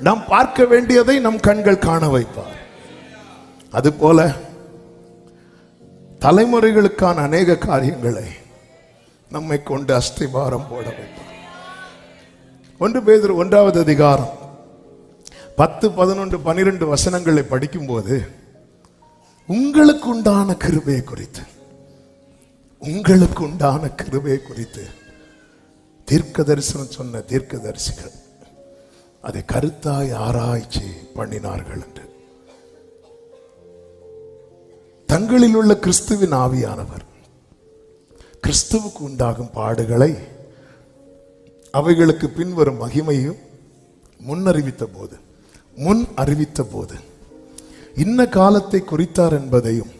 நாம் பார்க்க வேண்டியதை நம் கண்கள் காண வைப்பார். அதுபோல தலைமுறைகளுக்கான அநேக காரியங்களை நம்மை கொண்டு அஸ்திபாரம் போட வைப்பார். ஒன்று பேதர் ஒன்றாவது அதிகாரம் பத்து பதினொன்று பனிரெண்டு வசனங்களை படிக்கும்போது உங்களுக்கு உண்டான கிருபையை குறித்து உங்களுக்கு உண்டான கிருபையை குறித்து தீர்க்க தரிசனம் சொன்ன தீர்க்க தரிசிகள் அதை கருத்தாய் ஆராய்ச்சி பண்ணினார்கள் என்று. தங்களில் உள்ள கிறிஸ்துவின் ஆவியானவர் கிறிஸ்துவுக்கு உண்டாகும் பாடுகளை அவைகளுக்கு பின்வரும் மகிமையும் முன்னறிவித்த போது முன் அறிவித்த போது இன்ன காலத்தை குறித்தார் என்பதையும்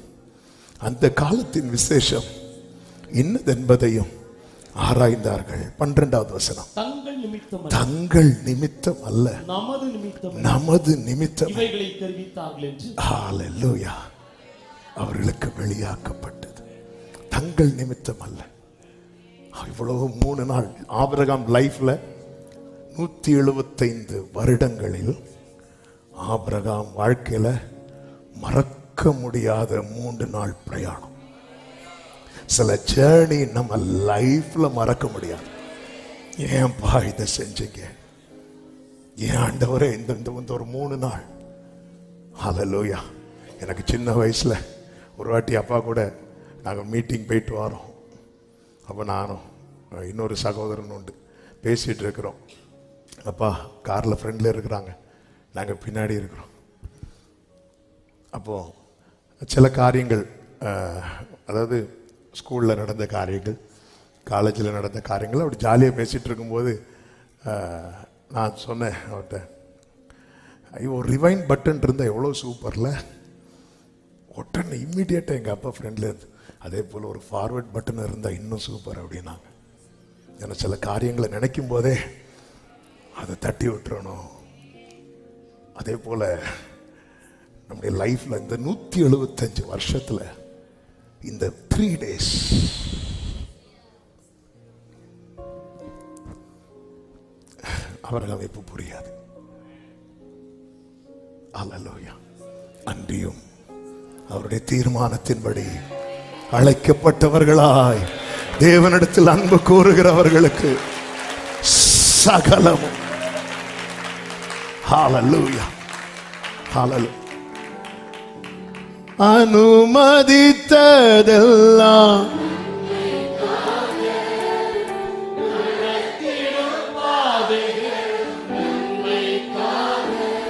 அந்த காலத்தின் விசேஷம் இன்னதென்பதையும் ஆராய்ந்தார்கள். பன்னிரெண்டாவது வசனம். நிமித்தம் தங்கள் நிமித்தம் அல்ல. நமது நிமித்தம் நமது நிமித்தம். இவைகளை தெரிவித்தார்கள் என்று. ஹalleluya. அவர்களுக்கு வெளியாக்கப்பட்டது. தங்கள் நிமித்தம் அல்ல. இவ்வளவு மூணு நாள் ஆபிரகாம் லைஃப்ல நூத்தி எழுபத்தைந்து வருடங்களில் ஆபிரகாம் வாழ்க்கையில மறக்க முடியாத மூன்று நாள் பிரயாணம். சில ஜேர்னி நம்ம லைஃப்ல மறக்க முடியாது. ஏன்பா இதை செஞ்சீங்க ஏன் ஆண்டவரே இந்த இந்த இந்த ஒரு மூணு நாள்? ஹalleluya எனக்கு சின்ன வயசில் ஒரு வாட்டி அப்பா கூட நாங்கள் மீட்டிங் போயிட்டு வரோம். அப்போ நானும் இன்னொரு சகோதரன் உண்டு பேசிகிட்டு இருக்கிறோம். அப்பா காரில் ஃப்ரெண்டில் இருக்கிறாங்க. நாங்கள் பின்னாடி இருக்கிறோம். அப்போது சில காரியங்கள் அதாவது ஸ்கூலில் நடந்த காரியங்கள் காலேஜில் நடந்த காரியங்கள் அப்படி ஜாலியாக பேசிகிட்டு இருக்கும்போது நான் சொன்னேன் அவர்கிட்ட ஐயோ ரிவைன் பட்டன் இருந்தால் எவ்வளோ சூப்பரில் உடனே இம்மிடியேட்டாக எங்கள் அப்பா ஃப்ரெண்டில் இருந்து அதே போல் ஒரு ஃபார்வர்ட் பட்டன் இருந்தால் இன்னும் சூப்பர் அப்படின்னாங்க. ஏன்னா சில காரியங்களை நினைக்கும் போதே அதை தட்டி விட்டுறணும். அதே போல் நம்முடைய லைஃப்பில் இந்த நூற்றி எழுபத்தஞ்சு வருஷத்தில் இந்த த்ரீ டேஸ் அவர்கள் அமைப்பு புரியாது அல்லலோயா அன்றியும் அவருடைய தீர்மானத்தின்படி அழைக்கப்பட்டவர்களாய் தேவனிடத்தில் அன்பு கூறுகிறவர்களுக்கு சகலமும் ஹalleluya ஹalleluya அனுமதித்ததெல்லாம்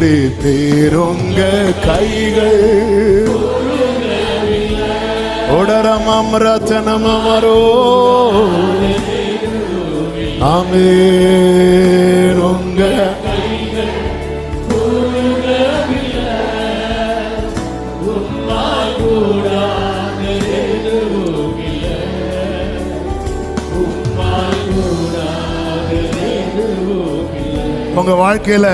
செய்து முடிப்பீருங்க கைகள். உடரமம் ரத்தனமரோ அமரோ அமேருங்க உங்க வாழ்க்கையில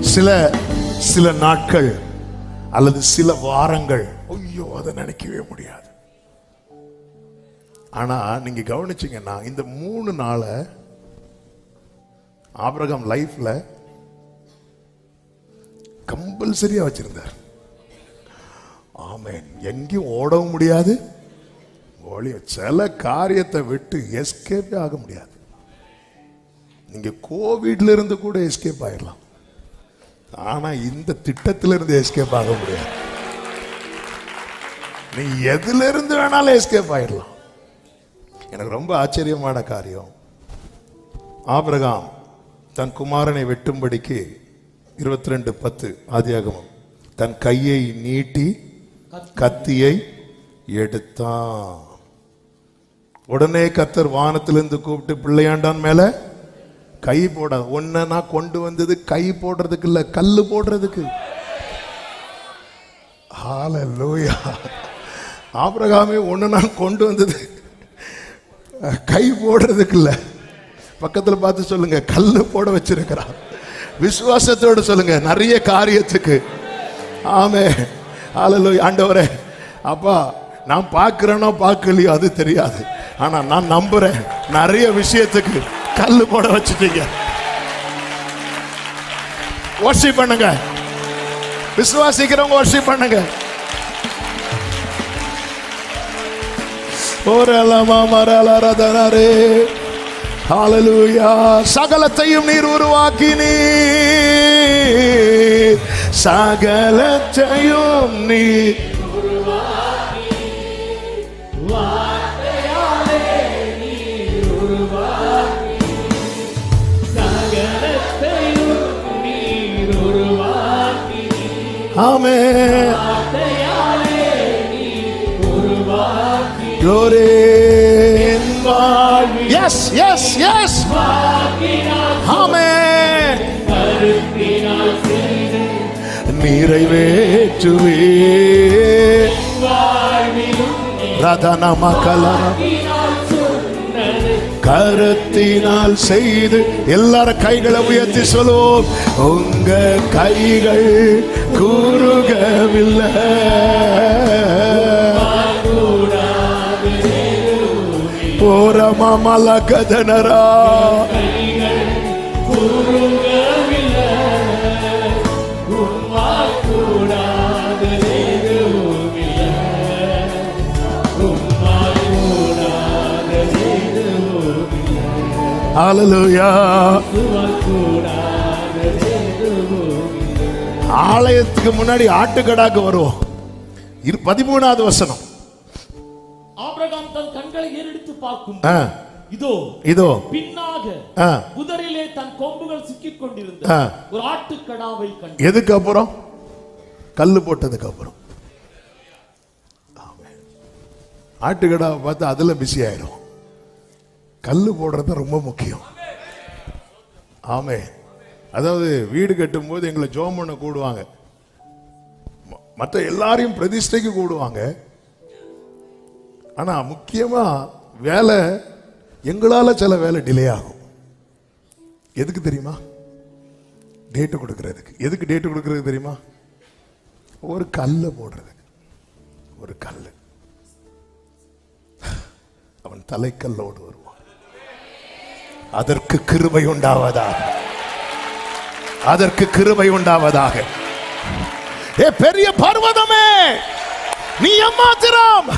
சில சில நாட்கள் அல்லது சில வாரங்கள் ஐயோ அதை நினைக்கவே முடியாது. ஆனா நீங்க கவனிச்சிங்கன்னா இந்த மூணு நாளை ஆபிரகாம் லைஃப்ல கம்பல்சரியா வச்சிருந்தார். ஆமேன். எங்கேயும் ஓடவும் முடியாது. ஒளிய சில காரியத்தை விட்டு எஸ்கேப்பே ஆக முடியாது. நீங்க கோவிட்ல இருந்து கூட எஸ்கேப் ஆயிடலாம் ஆனா இந்த திட்டத்திலிருந்து இருந்து எஸ்கேப் ஆக முடியாது. நீ எதுல இருந்து வேணாலும் எஸ்கேப் ஆயிடலாம். எனக்கு ரொம்ப ஆச்சரியமான காரியம். ஆபிரகாம் தன் குமாரனை வெட்டும்படிக்கு இருபத்தி ரெண்டு பத்து ஆதியாகமம். தன் கையை நீட்டி கத்தியை எடுத்தான். உடனே கத்தர் வானத்திலிருந்து கூப்பிட்டு பிள்ளையாண்டான் மேல கை போட ஒன்ன நான் கொண்டு வந்தது கை போடுறதுக்கு இல்ல கல் போடுறதுக்கு. ஹalleluya ஆபிரகாமே ஒன்று நான் கொண்டு வந்தது கை போடுறதுக்கு இல்ல பக்கத்தில் பார்த்து சொல்லுங்க கல் போட வச்சிருக்கிறான் விசுவாசத்தோடு சொல்லுங்க நிறைய காரியத்துக்கு. ஆமே. ஹalleluya ஆண்டவரே அப்பா நான் பார்க்குறேனோ பார்க்கலையோ அது தெரியாது. ஆனால் நான் நம்புறேன் நிறைய விஷயத்துக்கு. கல்லு போட வச்சுட்டீங்க. வர்ஷிப் பண்ணுங்க. விசுவாசிக்கிறவங்க வர்ஷிப் பண்ணுங்க. ஓரலமா மரலரதனரே ஹalleluya சகலத்தையும் நீர் உருவாக்கினீ சகலத்தையும் நீர். ஆமென் வார்த்தையாலே நீர் உருவாக்கி glory yes yes yes வாக்கினால் ஆமென் கருத்தினால் செய்து நிறைவேற்றுவே வாழ்விலும் ரதன மக்களர நீரால் சொன்னது கரத்தினால் செய்து எல்லாரும் கைகளை உயர்த்தி சொல்லுவோம். உங்க கைகள் கூறுகவில்லை. கூடாது போரமா மலகதனரா. கூறுக எதுவுமில்லை ஆலயத்துக்கு முன்னாடி ஆட்டுக்கடாக்கு வருவோம். இரு பதிமூணாவது வசனம். ஆபிரகாம் தன் கண்களை ஏறெடுத்து பார்க்கும். ஆ, இதோ இதோ. பின்னாக ஆ, குதிரையிலே தன் கொம்புகள் சிக்கிக் கொண்டிருந்த ஆ. ஒரு ஆட்டுக்கடாவை கண்டு எதுக்கு அப்புறம்? கல்லு போட்டதுக்கு அப்புறம். ஆமென். ஆட்டுக்கடாவை பார்த்து அதுல பிஸி ஆயிடும் கல் போடுறது ரொம்ப முக்கியம். ஆமே அதாவது வீடு கட்டும்போது எங்களை ஜோம் பண்ண கூடுவாங்க. ம- மற்ற எல்லாரையும் பிரதிஷ்டைக்கு கூடுவாங்க. ஆனா முக்கியமா வேலை எங்களால சில வேலை டிலே ஆகும். எதுக்கு தெரியுமா? டேட்டு கொடுக்கறதுக்கு. எதுக்கு டேட்டு கொடுக்கறது தெரியுமா? ஒரு கல்லை போடுறதுக்கு. ஒரு கல் அவன் தலைக்கல்லோடு வருவான். அதற்கு கிருபை உண்டாவதாக. அதற்கு கிருபை உண்டாவதாக. ஏ பெரிய பர்வதமே நீ எம்மாத்திரம்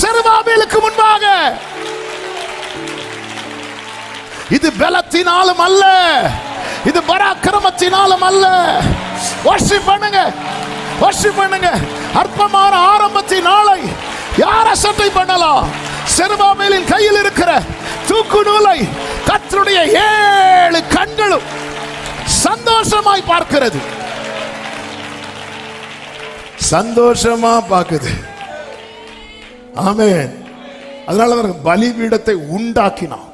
செருபாபேலுக்கு முன்பாக. இது பலத்தினாலும் அல்ல இது பராக்கிரமத்தினாலும் அல்ல. Worship பண்ணுங்க worship பண்ணுங்க. அற்பமான ஆரம்பத்தின் நாளை யார் அசட்டை பண்ணலாம்? செருபாபேலின் கையில் இருக்கிற தூக்கு நூலை ஏழு கண்களும் சந்தோஷமாய் பார்க்கிறது. சந்தோஷமா பார்க்குது. ஆமென். அதனால அவர் பலிபீடத்தை உண்டாக்கினான்.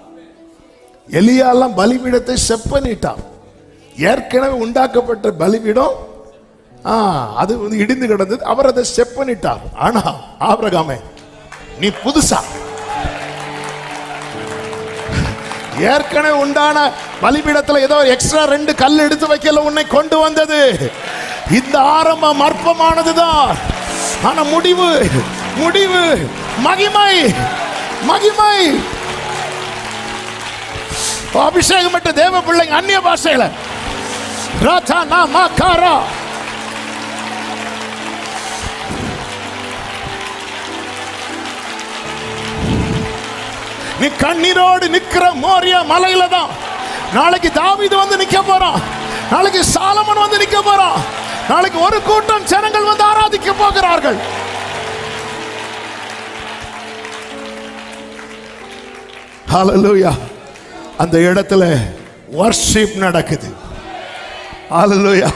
எலியாலாம் பலிபீடத்தை செப்பனிட்டான். ஏற்கனவே உண்டாக்கப்பட்ட பலிபீடம் அது வந்து இடிந்து கிடந்தது. அவர் அதை செப்பனிட்டார். ஆனா ஆபிரகாமே நீ புதுசா? ஏற்கனவே உண்டான பலிபீடத்தில் ஏதோ எக்ஸ்ட்ரா ரெண்டு கல் எடுத்து வைக்கல உன்னை கொண்டு வந்தது. இந்த ஆரம்பம் அற்பமானதுதான். ஆனா முடிவு முடிவு மகிமை மகிமை. அபிஷேகம் பெற்ற தேவ பிள்ளைங்க அந்நிய பாஷையில. ராஜா நா மா காரா நீ கண்ணீரோடு நிற்கிற மோரியா மலையில தான். நாளைக்கு தாவிது வந்து நிற்க போறான். நாளைக்கு சாலமன் வந்து நிற்க போறான். நாளைக்கு ஒரு கூட்டம் ஜனங்கள் வந்து ஆராதிக்க போகிறார்கள். ஹalleluya அந்த இடத்துல வர்ஷிப் நடக்குது. ஹalleluya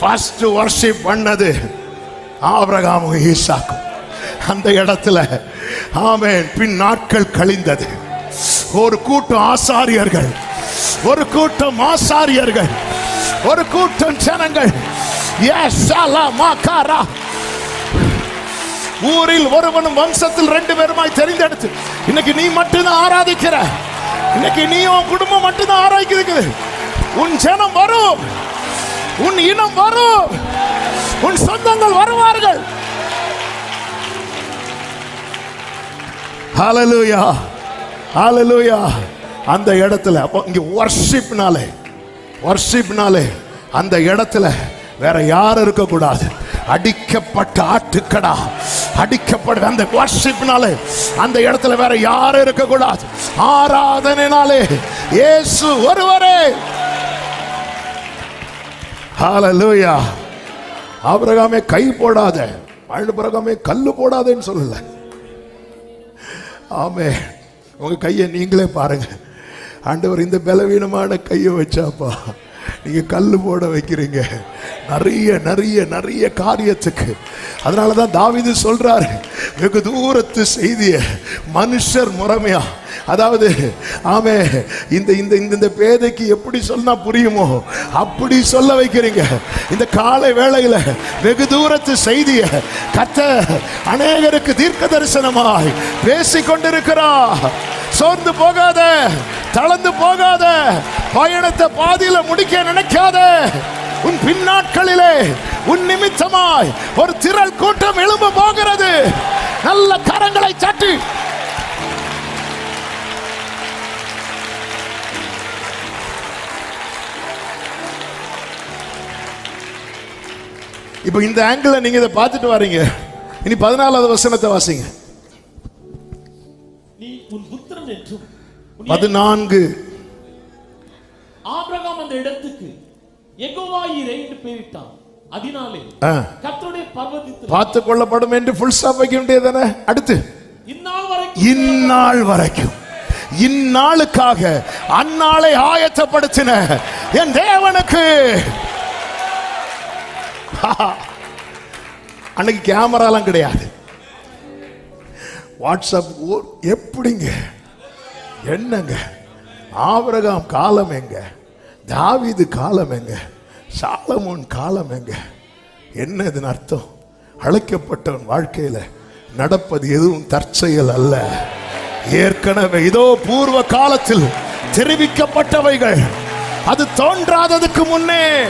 ஃபர்ஸ்ட் வர்ஷிப் பண்ணது ஆபிரகாமும் ஈசாக்கும். அந்த இடத்துல ஆமேன். பின் நாட்கள் கழிந்தது. ஒரு கூட்டம் ஆசாரியர்கள் ஒரு கூட்டம் ஆசாரியர்கள் ஒரு கூட்டம் ஜனங்கள். ஊரில் ஒருவனும் வம்சத்தில் ரெண்டு பேருமாய் தெரிந்தெடுத்து இன்னைக்கு நீ மட்டும்தான் ஆராதிக்கிற. இன்னைக்கு நீ உன் குடும்பம் மட்டும்தான் ஆராய்க்கிறது உன் ஜனம் வரும். உன் இனம் வரும். உன் சொந்தங்கள் வருவார்கள். ஹalleluya ஹalleluya அந்த இடத்துல அப்போ இங்கே ஒர்ஷிப்னாலே ஒர்ஷிப்னாலே அந்த இடத்துல வேற யாரும் இருக்கக்கூடாது. அடிக்கப்பட்ட ஆட்டுக்கடா அடிக்கப்பட்ட அந்த வர்ஷிப்னாலே அந்த இடத்துல வேற யாரும் இருக்கக்கூடாது. ஆராதனைனாலே இயேசு ஒருவரே. ஹாலலூயா அவரகாமே கை போடாத ஆபிரகாமே கல்லு போடாதேன்னு சொல்லல. ஆமே உங்கள் கையை நீங்களே பாருங்கள் ஆண்டவர் இந்த பலவீனமான கையை வச்சாப்பா. நீங்கள் கல் போட வைக்கிறீங்க. நிறைய நிறைய நிறைய காரியத்துக்கு. அதனால தான் தாவிது சொல்றாரு வெகு தூரத்து செய்திய மனுஷர் முறைமையா. அதாவது ஆமே இந்த இந்த இந்த இந்த பேதைக்கு எப்படி சொன்னா புரியுமோ அப்படி சொல்ல வைக்கிறீங்க. இந்த காலை வேளையில் வெகு தூரத்து செய்திய கத்த அநேகருக்கு தீர்க்க தரிசனமாய் பேசிக்கொண்டிருக்கிறா சோர்ந்து போகாத தளர்ந்து போகாத பயணத்தை பாதியில முடிக்க நினைக்காத. உன் பின்னாட்களிலே உன் நிமித்தமாய் ஒரு திரள் கூட்டம் எழும்ப போகிறது. நல்ல கரங்களை சாட்டி. இப்போ இந்த ஆங்கிள் நீங்க இதை பார்த்துட்டு வர்றீங்க இனி பதினாலாவது வசனத்தை வாசிங்க. பதினான்கு. ஆபிரகாம் அந்த இடத்துக்கு எகோவாயிரே என்று பெயரிட்டான் அதனாலே கர்த்தருடைய பர்வதத்தில் பார்த்து கொள்ளப்படும் என்று ஃபுல் ஸ்டாப் வைக்க வேண்டியதானே அடுத்து. இந்நாள் வரைக்கும் இந்நாள் வரைக்கும். இந்நாளுக்காக அந்நாளை ஆயத்தப்படுத்தின என் தேவனுக்கு. அன்னைக்கு கேமராலாம் கிடையாது. வாட்ஸ்அப் எப்படிங்க? என்னங்க? ஆபரகாம் காலம் எங்க? தாவிது காலம் எங்க? சாலமோன் காலம் எங்க? என்ன இதன் அர்த்தம்? அழைக்கப்பட்டவன் வாழ்க்கையில நடப்பது எதுவும் தற்செயல் அல்ல. ஏற்கனவே இதோ பூர்வ காலத்தில் தெரிவிக்கப்பட்டவைகள். அது தோன்றாததுக்கு முன்னே